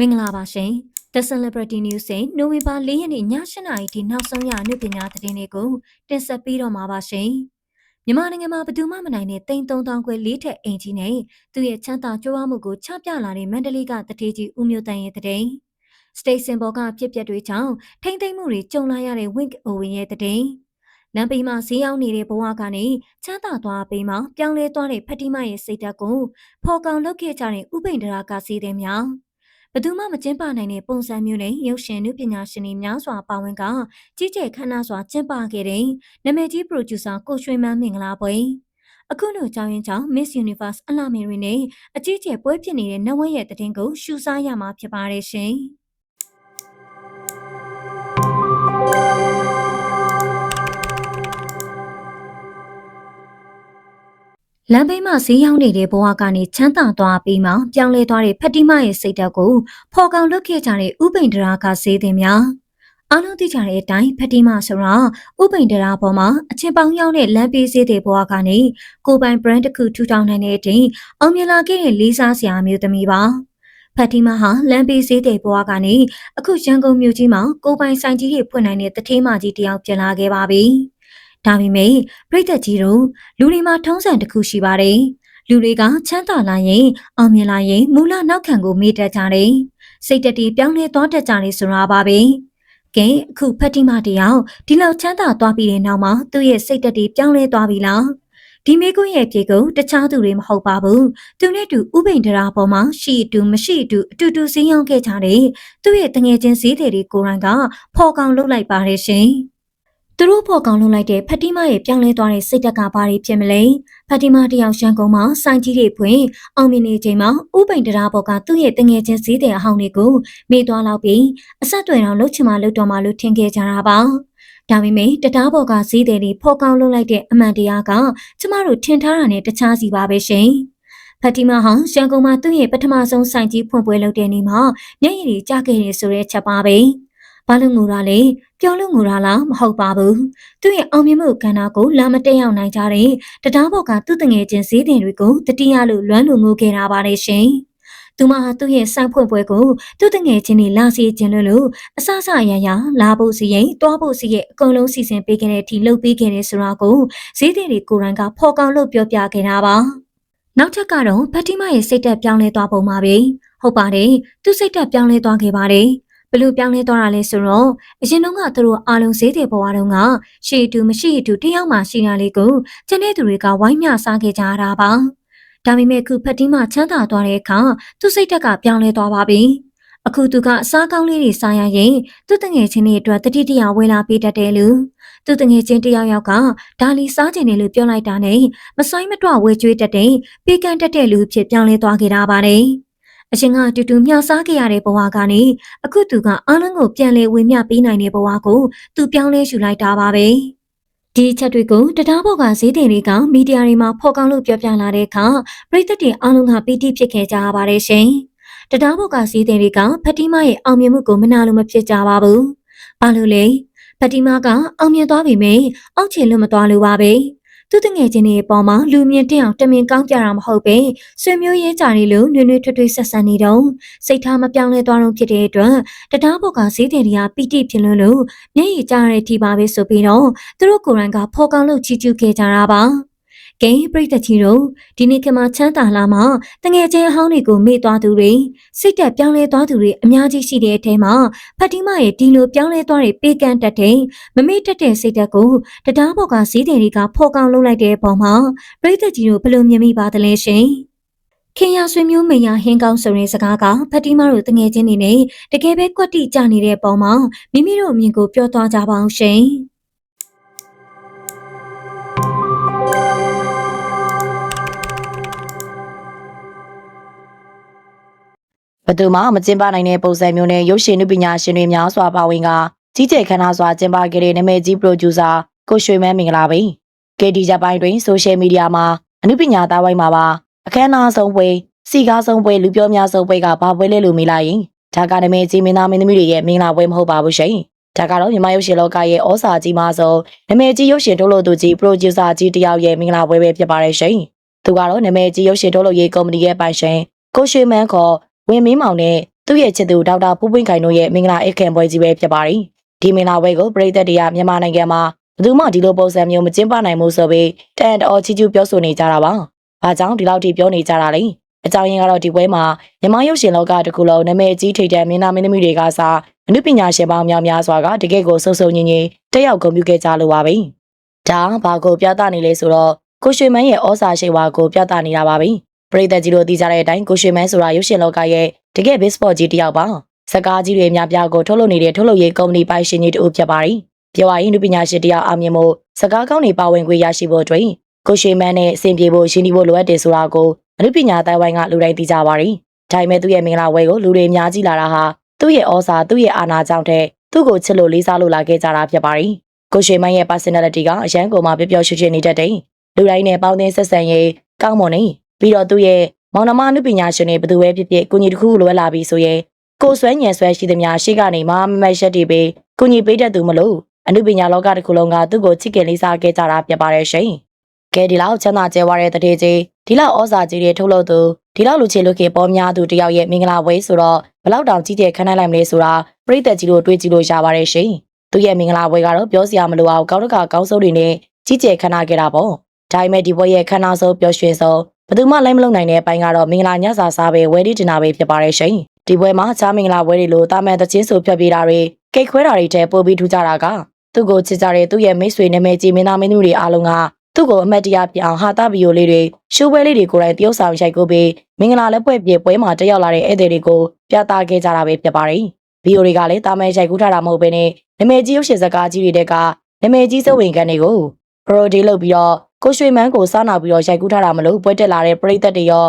မင်္ဂလာပါရှင် The Celebrity News ရဲ့နိုဝင်ဘာ၄ရက်နေ့ည8:00နာရီထိနောက်ဆုံးရအနုပညာသတင်းတွေကိုတင်ဆက်ပေးတော့မှာပါရှင်မြန်မာနိုင်ငံမှာဘယ်သူမှမနိုင်တဲ့တိမ်3000ခွဲလေးထက်အင်ကြီးနဲ့သူရဲ့ချမ်းသာကြွားမှုကိုချပြလာတဲ့မန္တလေးကတထေးကြီးဦးမျိုးတန်ရဲ့တဲ့စတေရှင်ဘော်ကဖြစ်ပျက်တွေကြောင့်ထိမ့်သိမ့်မှုတွေကြုံလာရတဲ့ Wink Owen ရဲ့တဲ့လမ်းဘေးမှာဈေးရောက်နေတဲ့ဘဝကနေချမ်းသာသွားပြီးမှပြောင်းလဲသွားတဲ့ဖတ်တိမရဲ့စိတ်ဓာတ်ကိုဖော်ကောင်လုပ်ခဲ့ကြတဲ့ဥပိန္ဒရာကစီးတဲ့မြောင်ဘယ် သူမှမကျင်းပနိုင်တဲ့ပုံစံမျိုးနဲ့ရုပ်ရှင်နုပညာရှင်တွေများစွာပါဝင်ကကြီးကျယ်ခမ်းနားစွာကျင်းပခဲ့တဲ့နာမည်ကြီးပရိုဂျူဆာကိုရွှေမန်းမင်္ဂလာပွဲအခုလိုကြောင်းရင်ကြောင့် Miss Universe အလှမေရီနဲ့အကြီးကျယ်ပွဲဖြစ်နေတဲ့နဝက်ရဲ့တည်င်းကိုရှုစားရမှာဖြစ်ပါတယ်ရှင်။ လမ်းဘေးမှာဈေးရောက်နေတဲ့ဘဝကနေချမ်းသာသွားပြီးမှပြောင်းလဲသွားတဲ့ဖတ်တိမရဲ့စိတ်ဓာတ်ကိုဖော်ကောင်လုပ်ခဲ့ကြတဲ့ဥပိန္ဒရာကဈေးတင်များအားလုံးသိကြတဲ့အတိုင်းဖတ်တိမဆိုတာဥပိန္ဒရာပေါ်မှာအချင်းပေါင်းရောက်တဲ့လမ်းဘေးဈေးတဲ့ဘဝကနေကိုယ်ပိုင် brand တစ်ခုထူထောင်နိုင်တဲ့အချိန်အောင်မြင်လာခဲ့တဲ့လေးစားစရာမျိုးသမီးပါဖတ်တိမဟာလမ်းဘေးဈေးတဲ့ဘဝကနေအခုရန်ကုန်မြို့ကြီးမှာကိုယ်ပိုင်ဆိုင်ကြီးတွေဖွင့်နိုင်တဲ့တထေးမကြီးတစ်ယောက်ပြန်လာခဲ့ပါပြီ။ ဒါပေမဲ့ပြည်သက်ကြီးတို့လူတွေမှာထုံးစံတစ်ခုရှိပါတယ်။လူတွေကချမ်းသာလာရင်အောင်မြင်လာရင်မူလနောက်ခံကိုမေ့တတ်ကြတယ်။စိတ်တတိပြောင်းလဲသွားတတ်ကြတယ်ဆိုတာပါပဲ။ကဲအခုဖတ်တိမတယောက်ဒီလောက်ချမ်းသာသွားပြီးတဲ့နောက်မှာသူ့ရဲ့စိတ်တတိပြောင်းလဲသွားပြီလား။ဒီမေကွန်းရဲ့ပြေကိုတခြားသူတွေမဟုတ်ပါဘူး။သူနဲ့တူဥပိန္ဒရာပေါ်မှာရှိတူမရှိတူအတူတူစင်းရောက်ခဲ့ကြတယ်။သူ့ရဲ့တငယ်ချင်းစည်းတွေတွေကိုယ်တိုင်ကဖော်ကောင်လုပ်လိုက်ပါတယ်ရှင်။ သူတို့ဖော်ကောင်လုပ်လိုက်တဲ့ဖတ်တိမရဲ့ပြောင်းလဲသွားတဲ့စိတ်တက်ကဘာတွေဖြစ်မလဲဖတ်တိမတယောက်ရှန်ကုန်မှာစိုင်းကြီးတွေဖွင့်အောင်မြင်နေချိန်မှာဥပိန်တရာဘော်ကသူ့ရဲ့တငယ်ချင်းစည်းတဲ့အဟောင်းတွေကိုမေ့သွားလောက်ပြီးအဆက်တွေတော့လှုပ်ချင်မှလှုပ်တော့မှလို့ထင်ခဲ့ကြတာပါဒါပေမဲ့တရားဘော်ကစည်းတဲ့တွေဖော်ကောင်လုပ်လိုက်တဲ့အမှန်တရားကကျမတို့ထင်ထားတာနဲ့တခြားစီပါပဲရှင်ဖတ်တီမာဟာရန်ကုန်မှာသူ့ရဲ့ပထမဆုံးဆိုင်ကြီးဖွင့်ပွဲလုပ်တဲ့နေ့မှာမျက်ရည်တွေကျခဲ့နေဆိုတဲ့ချက်ပါပဲ။ ဘာလို့ငိုတာလဲပြောလို့ငိုတာလားမဟုတ်ပါဘူးသူ့ရဲ့အောင်မြင်မှုကဏ္ဍကိုလာမတက်ရောက်နိုင်ကြတဲ့တရားဘော်ကသူ့တငယ်ချင်းဈေးတင်တွေကိုတတိယလို့လွမ်းလို့ငိုခဲ့တာပါတယ်ရှင်သူမဟာသူ့ရဲ့စိုက်ဖွင့်ပွဲကိုသူ့တငယ်ချင်းတွေလာစီခြင်းလို့လို့အဆဆအရရလာဖို့စီရင်တွားဖို့စီရဲ့အကုန်လုံးစီစဉ်ပေးခဲ့တဲ့အထိလုပ်ပေးခဲ့တယ်ဆိုတာကိုဈေးတင်တွေကိုရန်ကဖော်ကောင်းလို့ပြောပြခဲ့တာပါနောက်ထပ်ကတော့ဖတ်တိမရဲ့စိတ်သက်ပြောင်းလဲသွားပုံပါပဲဟုတ်ပါတယ်သူစိတ်သက်ပြောင်းလဲသွားခဲ့ပါတယ် ဘလို့ပြောင်းလဲသွားတာလဲဆိုတော့အရင်တုန်းကသူတို့အားလုံးဈေးတဲ့ဘဝတုန်းကရှေ့တူမရှိတူတယောက်မှရှိတာလေးကိုကျန်တဲ့သူတွေကဝိုင်းမျှစားခဲ့ကြတာပါဒါပေမဲ့ခုဖတ်တီးမှချမ်းသာသွားတဲ့အခါသူ့စိတ်ဓာတ်ကပြောင်းလဲသွားပါပြီအခုသူကအစားကောင်းလေးတွေစားရရင်သူ့တငယ်ချင်းတွေအတွက်တတိတရဝေလာပေးတတ်တယ်လို့သူ့တငယ်ချင်းတယောက်ယောက်ကဒါလီစားကျင်တယ်လို့ပြောလိုက်တာနဲ့မဆိုင်မတော့ဝေကျွေးတတ်တဲ့ပေကန်တတ်တဲ့လူဖြစ်ပြောင်းလဲသွားခဲ့တာပါတယ် အရှင်ကအတူတူမျှစားခဲ့ရတဲ့ဘဝကနေအခုသူကအားလုံးကိုပြန်လဲဝေမျှပေးနိုင်တဲ့ဘဝကိုသူပြောင်းလဲယူလိုက်တာပါပဲဒီချက်တွေကိုတရားဘော်ကဈေးတင်တွေကမီဒီယာတွေမှာဖော်ကောင်းလို့ပြောပြလာတဲ့အခါပြည်သက်တွေအားလုံးကပီတိဖြစ်ခဲ့ကြရပါတယ်ရှင်တရားဘော်ကဈေးတင်တွေကဖတီမာရဲ့အောင်မြင်မှုကိုမနာလို့မဖြစ်ကြပါဘူးဘာလို့လဲဖတီမာကအောင်မြင်သွားပြီမေအောက်ချင်လို့မသွားလို့ပါပဲ သူတငယ်ချင်းတွေအပေါ်မှာလူမြင်တဲ့အောင်တမင်ကောင်းပြတာမဟုတ်ပဲဆွေမျိုးရေးကြနေလို့နွေနွေထွေးထွေးဆက်ဆံနေတော့စိတ်ထားမပြောင်းလဲသွားတော့ဖြစ်တဲ့အတွက်တရားဘော်ကဈေးတယ်တွေကပီတိဖြစ်လွန်းလို့မျက်ရည်ကျရတဲ့ထိပါပဲဆိုပြီးတော့သူတို့ကိုယ်တိုင်ကဖော်ကောင်းလို့ချီးကျူးခဲ့ကြတာပါ ကဲပြိတ္တကြီးတို့ဒီနေ့ကမှချမ်းသာလာမှတငယ်ချင်းအဟောင်းတွေကိုမေ့သွားသူတွေစိတ်တက်ပြောင်းလဲသွားသူတွေအများကြီးရှိတဲ့အထဲမှာဖတ်တီမာရဲ့ဒီလိုပြောင်းလဲသွားတဲ့ပေကန်တက်တဲ့မမေ့တက်တဲ့စိတ်တက်ကိုတရားဘော်ကဈေးတယ်တွေကဖော်ကောင်းလုပ်လိုက်တဲ့အပေါ်မှာပြိတ္တကြီးတို့ဘယ်လိုမြင်မိပါသလဲရှင်ခင်ရဆွေမျိုးမယာဟင်းကောင်းဆိုတဲ့စကားကဖတ်တီမာတို့တငယ်ချင်းတွေနဲ့တကယ်ပဲကွက်တိကြနေတဲ့အပေါ်မှာမိမိတို့အမြင်ကိုပြောသွားကြပါအောင်ရှင်။ ဘသူမှမကျင်းပနိုင်တဲ့ပုံစံမျိုးနဲ့ရုပ်ရှင်နုပညာရှင်တွေများစွာပါဝင်ကကြီးကျယ်ခမ်းနားစွာကျင်းပခဲ့တဲ့နာမည်ကြီးပရိုဂျူဆာကိုရွှေမန်းမင်္ဂလာပါ။ KD ဂျပိုင်းတွင်ဆိုရှယ်မီဒီယာမှာအနုပညာသားဝိုင်းမှာပါအခမ်းအနားဆုံးပွဲစီကားဆုံးပွဲလူပြောများဆုံးပွဲကဘာပွဲလဲလို့မေးလိုက်ရင်ဒါကနာမည်ကြီးမင်းသားမင်းသမီးတွေရဲ့မင်္ဂလာပွဲမဟုတ်ပါဘူးရှင်။ဒါကတော့မြန်မာရုပ်ရှင်လောကရဲ့ဩစာကြီးမားဆုံးနာမည်ကြီးရုပ်ရှင်ထုတ်လုပ်သူကြီးပရိုဂျူဆာကြီးတယောက်ရဲ့မင်္ဂလာပွဲပဲဖြစ်ပါတယ်ရှင်။သူကတော့နာမည်ကြီးရုပ်ရှင်ထုတ်လုပ်ရေးကုမ္ပဏီရဲ့ပိုင်ရှင်ကိုရွှေမန်းခေါ် ဝင်းမင်းမောင်နဲ့သူ့ရဲ့ချစ်သူဒေါက်တာပူးပွင့်ခိုင်တို့ရဲ့မင်္ဂလာဧည့်ခံပွဲကြီးပဲဖြစ်ပါတယ်ဒီမင်္ဂလာပွဲကိုပြည်သက်တွေကမြန်မာနိုင်ငံမှာဘယ်သူမှဒီလိုပုံစံမျိုးမကျင်းပနိုင်ဘူးဆိုပြီးတန်တော်ချီချူပြောဆိုနေကြတာပါဘာကြောင့်ဒီလောက်ထိပြောနေကြတာလဲအကြောင်းရင်းကတော့ဒီပွဲမှာမြန်မာရုပ်ရှင်လောကတစ်ခုလုံးနာမည်ကြီးထိပ်တန်းမင်းသားမင်းသမီးတွေကစားအနုပညာရှင်ပေါင်းများများစွာကတကယ့်ကိုစုံစုံညီညီတက်ရောက်ဂုဏ်ပြုခဲ့ကြလိုပါပဲဒါဘာကိုပြသနေလဲဆိုတော့ကိုရွှေမန်းရဲ့ဩစာရှိဝါကိုပြသနေတာပါပဲ ပရိသတ်ကြီးတို့သိကြတဲ့အတိုင်းကိုရွှေမန်းဆိုတာရုပ်ရှင်လောကရဲ့တကယ့် big sport ကြီးတစ်ယောက်ပါစကားကြီးတွေအများပြားကိုထုတ်လုပ်နေတဲ့ထုတ်လုပ်ရေးကုမ္ပဏီပိုင်ရှင်ကြီးတူဖြစ်ပါတယ်ပြောရရင်လူပညာရှင်တယောက်အောင်မြင်မှုစကားကောင်းတွေပါဝင်ခွင့်ရရှိဖို့အတွက်ကိုရွှေမန်းနဲ့အဆင်ပြေဖို့ရှင်းပြီးဖို့လိုအပ်တယ်ဆိုတာကိုအမှုပညာတိုင်ဝိုင်းကလူတိုင်းသိကြပါတယ်။ဒါပေမဲ့သူ့ရဲ့မင်္ဂလာဝဲကိုလူတွေအများကြီးလာတာဟာသူ့ရဲ့ဩစာသူ့ရဲ့အာဏာကြောင့်တဲ့သူ့ကိုချစ်လို့လေးစားလို့လာခဲ့ကြတာဖြစ်ပါတယ်။ကိုရွှေမန်းရဲ့ personality ကအရန်ကိုမှပျော်ပျော်ရွှင်ရွှင်နေတတ်တယ်။လူတိုင်းနဲ့ပေါင်းသင်းဆက်ဆံရေးကောင်းမွန်နေ ပြီးတော့သူ့ရဲ့မောင်နှမအမှုပညာရှင်တွေဘယ်သူပဲဖြစ်ဖြစ်ကိုကြီးတစ်ခုလွဲလာပြီဆိုရင်ကိုဆွဲညံဆွဲရှိသမျှရှေ့ကနေမမမက်ရက်တွေပေးကိုကြီးပေးတတ်သူမလို့အမှုပညာလောကတစ်ခုလုံးကသူ့ကိုချစ်ခင်လေးစားခဲ့ကြတာဖြစ်ပါတယ်ရှင်။ကဲဒီလောက်ချမ်းသာကြဲဝါတဲ့တတိကြီးဒီလောက်ဩဇာကြီးတွေထုတ်လို့သူဒီလောက်လူချေလူခေပေါ်များသူတယောက်ရဲ့မင်္ဂလာဝဲဆိုတော့ဘလောက်တောင်ကြီးကျယ်ခမ်းနိုင်လိုက်မလဲဆိုတာပြိသက်ကြီးတို့တွေးကြည့်လို့ရပါတယ်ရှင်။သူရဲ့မင်္ဂလာဝဲကတော့ပြောစရာမလိုအောင်ကောင်းတကာကောင်းဆုံးတွေနဲ့ကြီးကျယ်ခမ်းနားခဲ့တာပေါ့။ဒါပေမဲ့ဒီဘွဲရဲ့ခမ်းနားဆုံးပျော်ရွှင်ဆုံး ဘယ်သူမှလိုက်မလုံနိုင်တဲ့အပိုင်းကတော့မင်္ဂလာညစာစားပဲဝဲဒီတင်တာပဲဖြစ်ပါတယ်ရှင်။ဒီဘွဲမှာချားမင်္ဂလာဝဲတွေလိုတာမန်သချင်းဆိုဖြတ်ပေးတာတွေကိတ်ခွဲတာတွေတဲပို့ပြီးထူကြတာကသူ့ကိုချစ်ကြတဲ့သူ့ရဲ့မိတ်ဆွေနာမည်ကြီးမင်းသားမင်းသူတွေအားလုံးကသူ့ကိုအမတ်တရားပြအောင်ဟာတာဗီယိုလေးတွေရှိုးပွဲလေးတွေကိုယ်တိုင်တရုပ်ဆောင်ရိုက်ကိုပြီးမင်္ဂလာလက်ပွဲပြေပွဲမှာတက်ရောက်လာတဲ့ဧည့်သည်တွေကိုပြသခဲ့ကြတာပဲဖြစ်ပါတယ်။ဗီယိုတွေကလည်းတာမန်ရိုက်ကူးထားတာမဟုတ်ဘဲနဲ့နာမည်ကြီးရုပ်ရှင်ဇာတ်ကားကြီးတွေတဲ့ကနာမည်ကြီးစဝင်ကန်တွေကိုပရိုဒီလုပ်ပြီးတော့ ကိုရွှေမန်းကိုစားနာပြီးတော့ရိုက်ကူးထားတာမလို့ပွဲတက်လာတဲ့ပရိသတ်တွေရော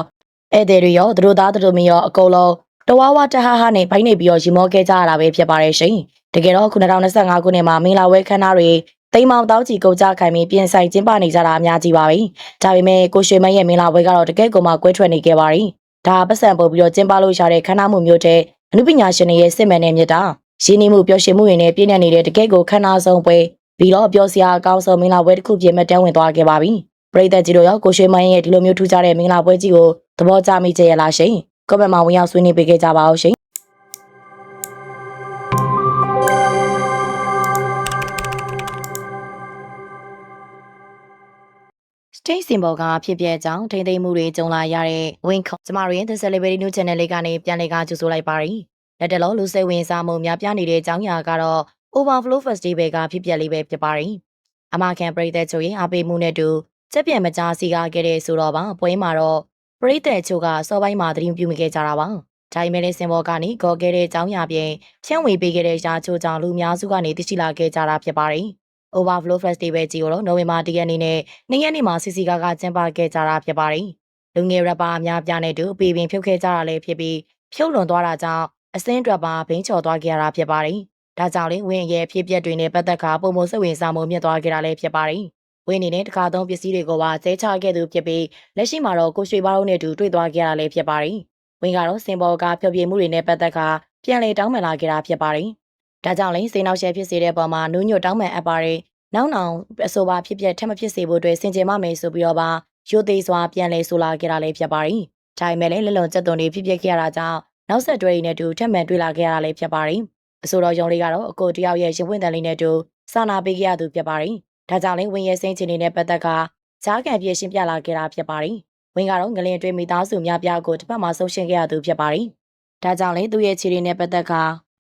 ဧည့်သည်တွေရောသူတို့သားသူတို့မရောအကုန်လုံးတဝါဝါတဟဟနဲ့ဘိုင်းနေပြီးတော့ရီမောခဲ့ကြရတာပဲဖြစ်ပါတယ်ရှင်။တကယ်တော့ခု2025ခုနှစ်မှာမင်္ဂလာဝဲခန်းသားတွေတိမ်မောင်တောက်ချီကုန်ကြခိုင်ပြီးပြင်ဆိုင်ကျင်းပနေကြတာအများကြီးပါပဲ။ဒါပေမဲ့ကိုရွှေမန်းရဲ့မင်္ဂလာပွဲကတော့တကယ်ကိုမှကွဲထွက်နေခဲ့ပါပြီ။ဒါပတ်စံပို့ပြီးတော့ကျင်းပလို့ရတဲ့ခန်းသားမှုမျိုးတဲ့အမှုပညာရှင်တွေရဲ့စစ်မှန်တဲ့မြတ်တာရင်းနှီးမှုပျော်ရွှင်မှုတွေနဲ့ပြည့်နေနေတဲ့တကယ်ကိုခန်းသားဆုံးပွဲ ပြီးတော့ပျော်စရာအကောင်းဆုံးမင်္ဂလာပွဲတစ်ခုပြင်မဲ့တန်းဝင်သွားခဲ့ပါပြီ။ပရိသတ်ကြီးတို့ရောကိုရွှေမန်းရဲ့ဒီလိုမျိုးထူးခြားတဲ့မင်္ဂလာပွဲကြီးကိုသဘောကျမိကြရလားရှင်။ကွန်မန့်မှာဝင်ရောက်ဆွေးနွေးပေးခဲ့ကြပါဦးရှင်။ state symbol ကဖြစ်ပျက်ကြောင်းထိမ့်သိမ်းမှုတွေကြုံလာရတဲ့ win ကျမတို့ရဲ့ The Celebrity News Channel လေးကနေပြန်လည်ကကြိုဆိုလိုက်ပါရီလက်တလုံးလူစိတ်ဝင်စားမှုများပြားနေတဲ့အကြောင်းအရာကတော့ Overflow Festival ကဖြစ်ပျက်လေးပဲဖြစ်ပါရီအမခံပရိသတ်ချို့ရဲ့အားပေးမှုနဲ့တူချက်ပြက်မကြားစီကားခဲ့တဲ့ဆိုတော့ပါပွဲမှာတော့ပရိသတ်ချို့ကစောပိုင်းမှာသတိပြုမိခဲ့ကြတာပါဒါပေမဲ့လည်းစင်ဘောကနေကော်ခဲ့တဲ့အကြောင်းအရာပြင်ဖြန့်ဝေပေးခဲ့တဲ့ရာချို့ကြောင့်လူများစုကနေသိရှိလာခဲ့ကြတာဖြစ်ပါတယ်။ Overflow Festival ကြီးကိုတော့နိုဝင်ဘာ၁ရက်နေ့နဲ့၂ရက်နေ့မှာစီစီကားကကျင်းပခဲ့ကြတာဖြစ်ပါတယ်။လူငယ်ရပ်ပါအများပြားနဲ့တူပေပင်ဖြုတ်ခဲ့ကြတာလည်းဖြစ်ပြီးဖြုတ်လွန်သွားတာကြောင့်အစင်းအတွက်ပါဘိန်းချော်သွားခဲ့ရတာဖြစ်ပါတယ်။ ဒါကြောင့်လေဝင်းရဲ့ဖြစ်ပျက်တွေနဲ့ပတ်သက်ခါပုံမစိတ်ဝင်စားမှုမြင့်သွားခဲ့တာလည်းဖြစ်ပါတယ်။ဝင်းအနေနဲ့တခါသုံးပစ္စည်းတွေကိုပါကျဲချခဲ့သူဖြစ်ပြီးလက်ရှိမှာတော့ကိုရွှေဘားတို့နဲ့တူတွေ့သွားခဲ့တာလည်းဖြစ်ပါတယ်။ဝင်းကတော့စင်ဘော်ကဖျော်ဖြေမှုတွေနဲ့ပတ်သက်ခါပြန်လည်တောင်းပန်လာခဲ့တာဖြစ်ပါတယ်။ဒါကြောင့်လည်းစိန်နောက်ရှယ်ဖြစ်စေတဲ့ပုံမှာနူးညွတ်တောင်းပန်အပ်ပါတယ်နောက်နောင်အဆိုပါဖြစ်ပျက်ထက်မဖြစ်စေဖို့အတွက်စင်ကြယ်မမယ်ဆိုပြီးတော့ပါရိုသေစွာပြန်လဲဆိုလာခဲ့တာလည်းဖြစ်ပါတယ်။ဒါပေမဲ့လည်းလက်လုံကျက်သွန်တွေဖြစ်ပျက်ခဲ့ရတာကြောင့်နောက်ဆက်တွဲရင်းနဲ့တူထက်မှန်တွေ့လာခဲ့ရတာလည်းဖြစ်ပါတယ်။ အဆိုတော်ယုံလေးကတော့အကိုတယောက်ရဲ့ရင်ဝင်တန်လေးနဲ့တူစာနာပေးခဲ့ရသူဖြစ်ပါတယ်။ဒါကြောင့်လည်းဝင်းရဲစိမ့်ချင်နေတဲ့ပတ်သက်ကဂျားကန်ပြည့်ရှင်းပြလာခဲ့တာဖြစ်ပါတယ်။ဝင်းကတော့ငလင်အတွင်းမိသားစုများပြားကိုတစ်ဖက်မှာဆုံးရှင်းခဲ့ရသူဖြစ်ပါတယ်။ဒါကြောင့်လည်းသူ့ရဲ့ခြေရည်နဲ့ပတ်သက်က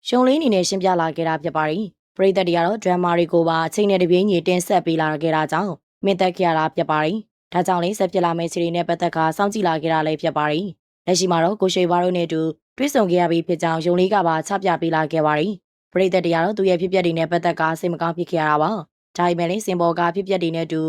ရှုံလေးအနေနဲ့ရှင်းပြလာခဲ့တာဖြစ်ပါတယ်။ပရိသတ်တွေကတော့ဒရမာတွေကိုပါအချိန်နဲ့တပြေးညီတင်ဆက်ပေးလာခဲ့တာကြောင့်မင်းသက်ခဲ့ရတာဖြစ်ပါတယ်။ဒါကြောင့်လည်းဆက်ဖြစ်လာမယ့်စီရီနဲ့ပတ်သက်ကစောင့်ကြည့်လာခဲ့တာလည်းဖြစ်ပါတယ်။လက်ရှိမှာတော့ကိုရွှေဘာတို့နဲ့အတူ တွေ့ဆုံခဲ့ရပြီးဖြစ်ကြောင်းယုံလေးကပါချပြပေးလာခဲ့ပါတယ်။ပရိသတ်တွေကတော့သူ့ရဲ့ဖြစ်ပျက်တွေနဲ့ပတ်သက်ကစိတ်မကောင်းဖြစ်ခဲ့ရတာပါ။ဒါပေမဲ့လည်းစင်ဘော်ကဖြစ်ပျက်တွေနဲ့အတူ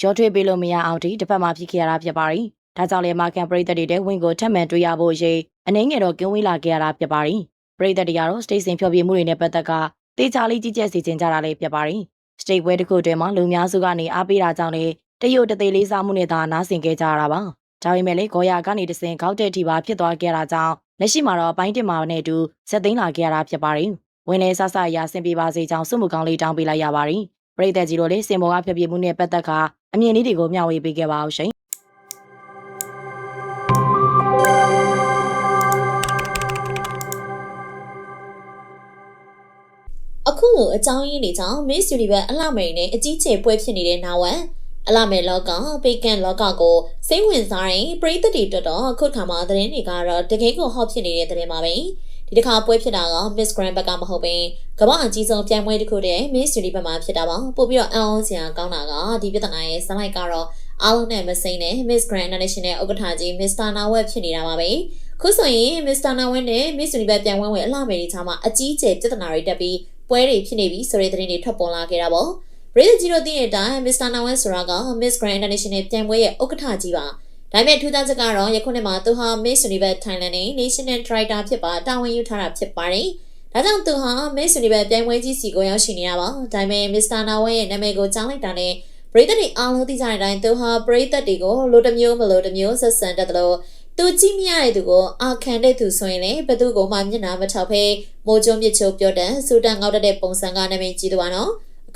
ရောထွေးပေးလို့မရအောင်ဒီတစ်ဖက်မှာဖြစ်ခဲ့ရတာဖြစ်ပါတယ်။ဒါကြောင့်လည်းမာကန်ပရိသတ်တွေတဲ့ဝင်းကိုထပ်မံတွေ့ရဖို့ရေးအနှင်းငယ်တော့ကင်းဝေးလာခဲ့ရတာဖြစ်ပါတယ်။ပရိသတ်တွေကတော့စတေးစင်ဖြောပြမှုတွေနဲ့ပတ်သက်ကတေချာလေးကြီးကျက်စီခြင်းကြတာလေးဖြစ်ပါတယ်။စတိတ်ပွဲတစ်ခုတွင်မှလူများစုကနေအားပေးတာကြောင့်လေတရုတ်တသေးလေးစားမှုနဲ့သာနားဆင်ခဲ့ကြရတာပါ။ဒါပေမဲ့လေဂော်ယာကနေတစင်ခေါက်တဲ့ထိပါဖြစ်သွားခဲ့တာကြောင့် လက်ရှိမှာတော့ဘိုင်းတင်မာနဲ့အတူဇက်သိန်းလာခဲ့ရတာဖြစ်ပါတယ်။ဝင်နေဆဆရာဆင်ပြေပါစေကြောင်းဆုမှုကောင်းလေးတောင်းပေးလိုက်ရပါတယ်။ပရိသတ်ကြီးတို့လည်းစင်ပေါ်ကဖြစ်ပြမှုနဲ့ပတ်သက်ကအမြင်လေးတွေကိုမျှဝေပေးခဲ့ပါအောင်ရှင်။ခုလိုအကြောင်းရင်းတွေကြောင့် Miss Universe အလှမရိနဲ့အကြီးကျယ်ပွဲဖြစ်နေတဲ့နာဝံ အလှမယ်လောကပေကန်လောကကိုစိတ်ဝင်စားရင်ပရိသတ်တွေတော်တော်ခုခါမှာသတင်းတွေကတော့တကယ်ကိုဟော့ဖြစ်နေတဲ့သတင်းပါပဲဒီတစ်ခါပွဲဖြစ်တာက Miss Grand ဘက်ကမဟုတ်ဘဲကမ္ဘာအကြီးဆုံးပြိုင်ပွဲတစ်ခုတည်း Miss Universe မှာဖြစ်တာပါပို့ပြီးတော့အံ့ဩစရာကောင်းတာကဒီပြဿနာရဲ့ဇာတ်လိုက်ကတော့အားလုံးနဲ့မစိမ့်နဲ့ Miss Grand International ဥက္ကဋ္ဌကြီး Mr. Nawat ဖြစ်နေတာပါပဲခုဆိုရင် Mr. Nawat နဲ့ Miss Universe ပြိုင်ပွဲဝင်အလှမယ်တွေချာမှာအကြီးကျယ်ပြဿနာတွေတက်ပြီးပွဲတွေဖြစ်နေပြီဆိုတဲ့သတင်းတွေထွက်ပေါ်လာခဲ့တာပေါ့ပ ရိသတ်ကြီးတို့သိတဲ့အတိုင်း Mr. Nawat ဆိုတာက Miss Grand International ပြိုင်ပွဲရဲ့ဥက္ကဋ္ဌကြီးပါဒါပေမဲ့ထူးခြားချက်ကတော့ယခုနှစ်မှာသူဟာ Miss Universe Thailand နဲ့ National Director ဖြစ်ပါတာဝန်ယူထားတာဖြစ်ပါတယ်ဒါကြောင့်သူဟာ Miss Universe ပြိုင်ပွဲကြီးစီကိုရောက်ရှိနေတာပါဒါပေမဲ့ Mr. Nawat ရဲ့နာမည်ကိုကြားလိုက်တာနဲ့ပရိသတ်တွေအားလုံးသိကြတဲ့အတိုင်းသူဟာပရိသတ်တွေကိုလိုတစ်မျိုးမလိုတစ်မျိုးဆက်ဆံတတ်တယ်လို့သူကြည့်မြရတဲ့သူကိုအာခံတဲ့သူဆိုရင်လည်းဘယ်သူကိုမှမျက်နှာမထောက်ဖဲမိုးကြုံမြစ်ချိုပြောတဲ့စူတန်ငေါက်တဲ့ပုံစံကနာမည်ကြီးသူ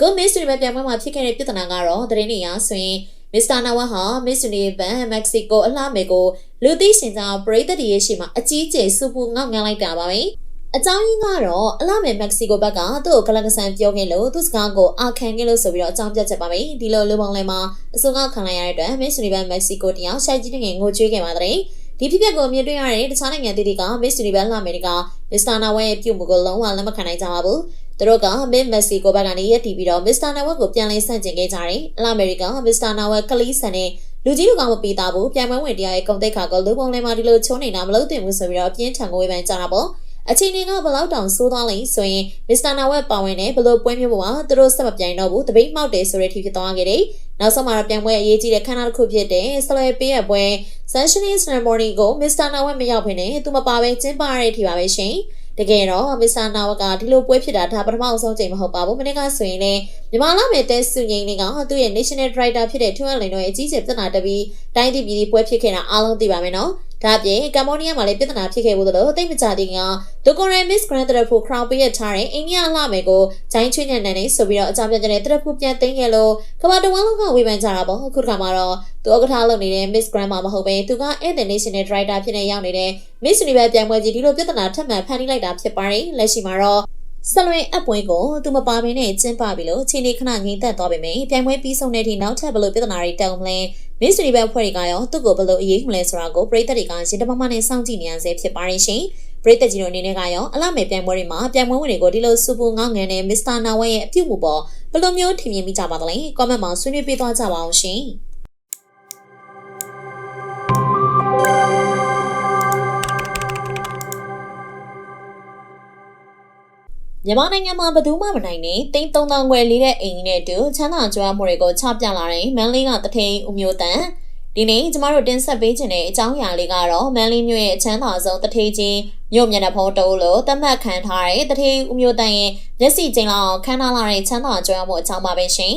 ပါနော်အခု Miss Universe ပြိုင်ပွဲမှာဖြစ်ခဲ့တဲ့ပြဿနာကတော့သတင်းတွေအရဆိုရင် Mr. Nawa ဟာ Miss Universe Mexico အလှမယ်ကိုလူသိရှင်ကြောင့်ပရိသတ်တွေရဲ့ရှေ့မှာအကြီးကျယ်စူပူငေါက်ငန်းလိုက်တာပါပဲအကြောင်းရင်းကတော့အလှမယ်မက္ကဆီကိုဘက်ကသူ့ကိုကလန်ကဆန်ပြောခဲ့လို့သူ့စကားကိုအာခံခဲ့လို့ဆိုပြီးတော့အကြောင်းပြချက်ပါပဲဒီလိုလူပုံလဲမှာအစိုးရခံလိုက်ရတဲ့အတွက် Miss Universe Mexico တယောက်ရှိုက်ကြီးငယ်ငိုကြွေးခဲ့ပါတဲ့ဒီဖြစ်ပျက်ကိုမြင်တွေ့ရတဲ့တခြားနိုင်ငံတွေက Miss Universe လာမယ်က Mr. Nawa ရဲ့ပြုမှုကိုလုံးဝလက်မခံနိုင်ကြပါဘူး သူတို့က Miss Mexico ဘက်ကနေရက်တီပြီးတော့ Mr. Nawa ကိုပြန်လည်ဆန့်ကျင်ခဲ့ကြတယ်။အလာအမေရိကန် Mr. Nawa ကလီးဆန်နဲ့လူကြီးတို့ကမပေးတာဘူးပြန်ပွဲဝင်တရားရဲ့ဂုံတိတ်ခါကိုလူပုံလဲမှာဒီလိုချုံးနေတာမလုပ်သင့်ဘူးဆိုပြီးတော့ပြင်းထန်ကိုဝေဖန်ကြတာပေါ့အချိန်တွေကဘလောက်တောင်ဆိုးသွားလိမ့်ဆိုရင်မစ္စတာနာဝက်ပါဝင်တဲ့ဘလို့ပွဲမျိုးပေါ်မှာသူတို့ဆက်မပြိုင်တော့ဘူးတပိတ်မှောက်တယ်ဆိုတဲ့အထိဖြစ်သွားခဲ့တယ်။နောက်ဆုံးမှာတော့ပြန်ပွဲအရေးကြီးတဲ့ခန်းနာတစ်ခုဖြစ်တဲ့ဆလွယ်ပေးရပွဲ Sunshine Ceremony ကိုမစ္စတာနာဝက်မရောက်ဖ ೇನೆ သူမပါဘဲကျင်းပရတဲ့အထိပါပဲရှင်။ တကယ်တော့မစ္စတာနာဝက်ကဒီလိုပွဲဖြစ်တာဒါပထမအဆုံးချိန်မဟုတ်ပါဘူး။မနေ့ကဆိုရင်လည်းမြန်မာလာမယ်တဲစုငိမ့်လေးကသူ့ရဲ့ National Director ဖြစ်တဲ့ထွန်းအလင်တို့ရဲ့အကြီးကျယ်ပြဿနာတက်ပြီးတိုင်းပြည်ပြည်ပွဲဖြစ်ခဲ့တာအားလုံးသိပါမယ်နော်။ ဒါအပြင်ကမ္ဘောဒီးယားမှာလည်းပြဿနာဖြစ်ခဲ့ဘူးလို့သိမကြသေးခင်ကဒိုကိုရဲမစ်ဂရန်တရဖူခရောင်ပေးရထားတဲ့အိန္ဒိယလှမယ်ကိုဂျိုင်းချွေးညံ့နေဆိုပြီးတော့အကြံပြတဲ့တရဖူပြန်သိမ်းခဲ့လို့ကမ္ဘာတဝန်းလုံးကဝေဖန်ကြတာပေါ့အခုတစ်ခါမှာတော့သူဥက္ကဋ္ဌလုပ်နေတဲ့ Miss Grand မှာမဟုတ်ဘဲသူက International Director ဖြစ်နေရောက်နေတဲ့ Miss Universe ပြိုင်ပွဲကြီးဒီလိုပြဿနာထပ်မံဖန်တီးလိုက်တာဖြစ်ပါတယ်လက်ရှိမှာတော့ဆလွင်အပွဲကိုသူမပါဘဲနဲ့ကျင်းပပြီလို့ချိန်နေခဏငိမ့်သက်သွားပေမယ့်ပြိုင်ပွဲပြီးဆုံးတဲ့အထိနောက်ထပ်ဘလို့ပြဿနာတွေတောင်း မလဲ Miss Universe ဖွဲ့တွေကရောသူ့ကိုဘလို့အရေးမလဲဆိုတာကိုပြည်သက်တွေကရင်တမမနဲ့စောင့်ကြည့်နေရဆဲဖြစ်ပါတယ်ရှင်ပြည်သက်ကြီးတို့အနေနဲ့ကရောအလားမယ်ပြိုင်ပွဲတွေမှာပြိုင်ပွဲဝင်တွေကိုဒီလိုစူပူငေါငန်းနဲ့ Mr. Nawa ရဲ့အပြုတ်မှုပေါ်ဘလို့မျိုးထင်မြင်မိကြပါသလဲ comment မှာဆွေးနွေးပေးသွားကြပါအောင်ရှင် မြန်မာနိုင်ငံမှာဘယ်သူမှမနိုင်နဲ့တိန်း3000ခွဲလေးတဲ့အိမ်ကြီးနဲ့အတူချမ်းသာကြွားမှုတွေကိုချပြလာတဲ့မန်လေးကတထိန်ဦးမျိုးတန်ဒီနေ့ကျမတို့တင်ဆက်ပေးခြင်းတဲ့အကြောင်းအရာလေးကတော့မန်လေးမြို့ရဲ့အချမ်းသာဆုံးတထိန်ချင်းမြို့မျက်နှာဖုံးတိုးလို့သတ်မှတ်ခံထားတဲ့တထိန်ဦးမျိုးတန်ရဲ့မျက်စိကျင်းလောက်ခမ်းနားလာတဲ့ချမ်းသာကြွားမှုအကြောင်းပါပဲရှင်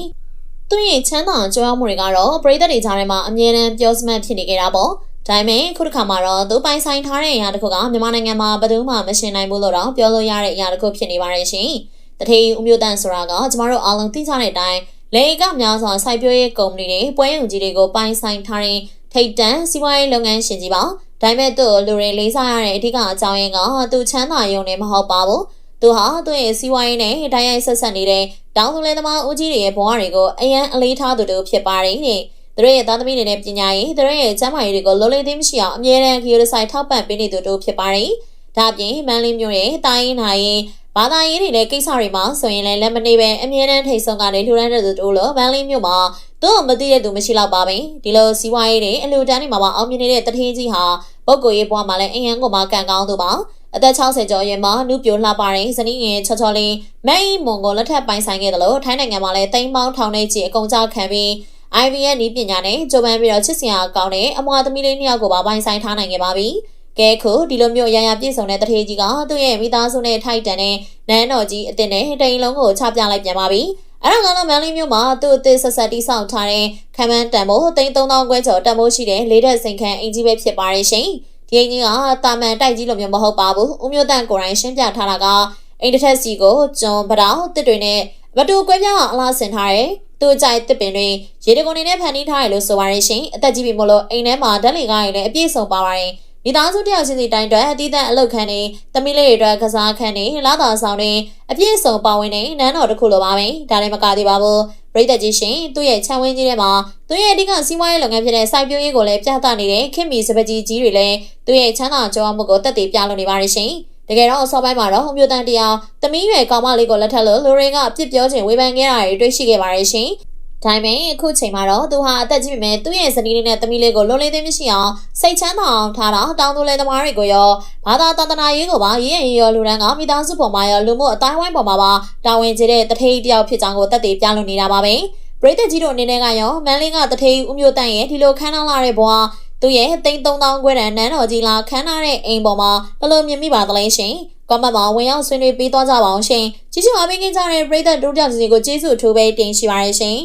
သူရဲ့ချမ်းသာကြွားမှုတွေကတော့ပရိသတ်တွေကြားထဲမှာအမြဲတမ်းပြောစမှတ်ဖြစ်နေကြတာပေါ့ ဒါပေမဲ့ခုတစ်ခါမှာတော့သူပိုင်ဆိုင်ထားတဲ့အရာတစ်ခုကမြန်မာနိုင်ငံမှာဘယ်သူမှမရှင်နိုင်ဘူးလို့တော့ပြောလို့ရတဲ့အရာတစ်ခုဖြစ်နေပါတယ်ရှင်။တထေးဦးမျိုးတန်ဆိုတာကကျမတို့အားလုံးသိကြတဲ့အတိုင်းလေကများစွာစိုက်ပျိုးရေးကုမ္ပဏီတွေပွဲရုံကြီးတွေကိုပိုင်ဆိုင်ထားတဲ့ထိတ်တန့်စီးပွားရေးလုပ်ငန်းရှင်ကြီးပါ။ဒါပေမဲ့သူ့လူတွေလေးစားရတဲ့အဓိကအကြောင်းရင်းကသူချမ်းသာရုံနဲ့မဟုတ်ပါဘူး။သူဟာသူ့ရဲ့စီးပွားရေးနဲ့တိုင်းရိုက်ဆက်ဆက်နေတဲ့တောင်သူလယ်သမားဦးကြီးတွေရဲ့ဘဝတွေကိုအရန်အလေးထားသူတို့ဖြစ်ပါတယ်တဲ့။ သူတို့ရဲ့သားသမီးတွေနဲ့ပညာရေးသူတို့ရဲ့ကျန်းမာရေးတွေကိုလုံးလေးသိမရှိအောင်အမြဲတမ်းခီယိုဒဆိုင်ထောက်ပံ့ပေးနေသူတို့ဖြစ်ပါတယ်။ဒါ့အပြင်မန်လေးမျိုးရဲ့တိုင်းရင်းနိုင်ရင်ဘာသာရေးတွေလည်းကိစ္စတွေမှာဆိုရင်လည်းလက်မနေပဲအမြဲတမ်းထိတ်ဆုံးကနေလှူဒန်းတဲ့သူတို့လို့မန်လေးမျိုးမှာသူ့မသိတဲ့သူမရှိတော့ပါဘူး။ဒီလိုစီးပွားရေးတွေအလူတန်းတွေမှာပါအောင်မြင်နေတဲ့တထင်းကြီးဟာပုဂ္ဂိုလ်ရေးဘဝမှာလည်းအင်ယံကိုမှကန်ကောင်းသူပါ။အသက်60ကျော်အရွယ်မှာနုပြိုလှပတဲ့ဇနီးငယ်ချောချောလေးမန်အီမွန်ကိုလက်ထပ်ပိုင်ဆိုင်ခဲ့တယ်လို့ထိုင်းနိုင်ငံမှာလည်းတိမ်ပေါင်းထောင်နေချီအကုန်ကြောက်ခံပြီး IV ရဲ့နီးပညာနဲ့ကြိုးပမ်းပြီးတော့ချစ်စရာကောင်းတဲ့အမွာသမီးလေးနှစ်ယောက်ကိုပါပိုင်ဆိုင်ထားနိုင်ခဲ့ပါပြီ။ကဲခုဒီလိုမျိုးရရပြည့်စုံတဲ့တထေးကြီးကသူ့ရဲ့မိသားစုနဲ့ထိုက်တန်တဲ့နန်းတော်ကြီးအတင်နဲ့တိန်လုံးကိုချပြလိုက်ပြန်ပါပြီ။အဲ့ဒါကတော့မန်လေးမျိုးမှာသူ့အသစ်ဆက်ဆက်တိဆောက်ထားတဲ့ခံမန်းတန်မိုးသိန်း3000ခွဲကျော်တန်မိုးရှိတဲ့လေးတဲ့စိန်ခန့်အင်ကြီးပဲဖြစ်ပါရဲ့ရှင်။ဒီအင်ကြီးကတာမန်တိုက်ကြီးလိုမျိုးမဟုတ်ပါဘူး။ဦးမျိုးတန်ကိုရိုင်းရှင်းပြထားတာကအိမ်တစ်ထက်စီကိုကျွန်းပတောင်တစ်တွေနဲ့ဘတူကွဲပြားအောင်အလားဆင်ထားတယ်။ သူ့ကြိုက်တစ်ပင်တွေရေတကုံနေနဲ့ဖန်တီးထားတယ်လို့ဆိုပါရရှင်အသက်ကြီးပြီမို့လို့အိမ်ထဲမှာဓာတ်လေကားတွေလည်းအပြည့်စုံပါပါရင်မိသားစုတယောက်ချင်းစီတိုင်းအတွက်အတီးတန့်အလုတ်ခန်းနေတမီးလေးတွေအတွက်ကစားခန်းနေလာတာဆောင်နေအပြည့်အစုံပါဝင်နေနန်းတော်တစ်ခုလိုပါပဲဒါလည်းမကသေးပါဘူးပရိသတ်ကြီးရှင်သူ့ရဲ့ခြံဝင်းကြီးထဲမှာသူ့ရဲ့အဓိကစီးပွားရေးလုပ်ငန်းဖြစ်တဲ့စိုက်ပျိုးရေးကိုလည်းပြသနေတဲ့ခင်မီစပကြီးကြီးတွေလည်းသူ့ရဲ့ချမ်းသာကြွားမှုကိုတက်တည်ပြလို့နေပါတယ်ရှင် တကယ်တော့အစောပိုင်းမှာတော့မြို့တန်တရားတမီးရွယ်ကောင်မလေးကိုလက်ထပ်လို့လူတွေကအပြစ်ပြောခြင်းဝေဖန်ခဲ့တာတွေတွေ့ရှိခဲ့ပါတယ်ရှင်ဒါပေမဲ့အခုချိန်မှာတော့သူဟာအသက်ကြီးပေမဲ့သူ့ရဲ့ဇနီးလေးနဲ့သမီးလေးကိုလွန်လေးသိမ်းမရှိအောင်စိတ်ချမ်းသာအောင်ထားတာတောင်းသူလေသမားတွေကိုရောဘာသာတန်တနာရေးကိုပါရေးရင်ရောလူရန်ကမိသားစုပေါ်မှာရောလူမှုအတိုင်းဝိုင်းပေါ်မှာပါတာဝန်ကျတဲ့တထေးတယောက်ဖြစ်ကြောင်းကိုတက်တည်ပြလို့နေတာပါပဲပရိသတ်ကြီးတို့အနေနဲ့ကရောမန်လေးကတထေးဦးမျိုးတန့်ရဲ့ဒီလိုခန်းနာလာတဲ့ဘွား သူ့ရဲ့သိန်း3000ခွဲတန်နန်းတော်ကြီးလာခန်းနာတဲ့အိမ်ပေါ်မှာဘယ်လိုမြင်မိပါသလဲရှင်ကွန်မန့်မှာဝင်ရောက်ဆွေးနွေးပေးသွားကြပါအောင်ရှင်ကြီးချူအားပေးခဲ့ကြတဲ့ပရိသတ်တို့ကြောင့်စီကိုကျေးဇူးအထူးပဲတင်ရှိပါရရှင်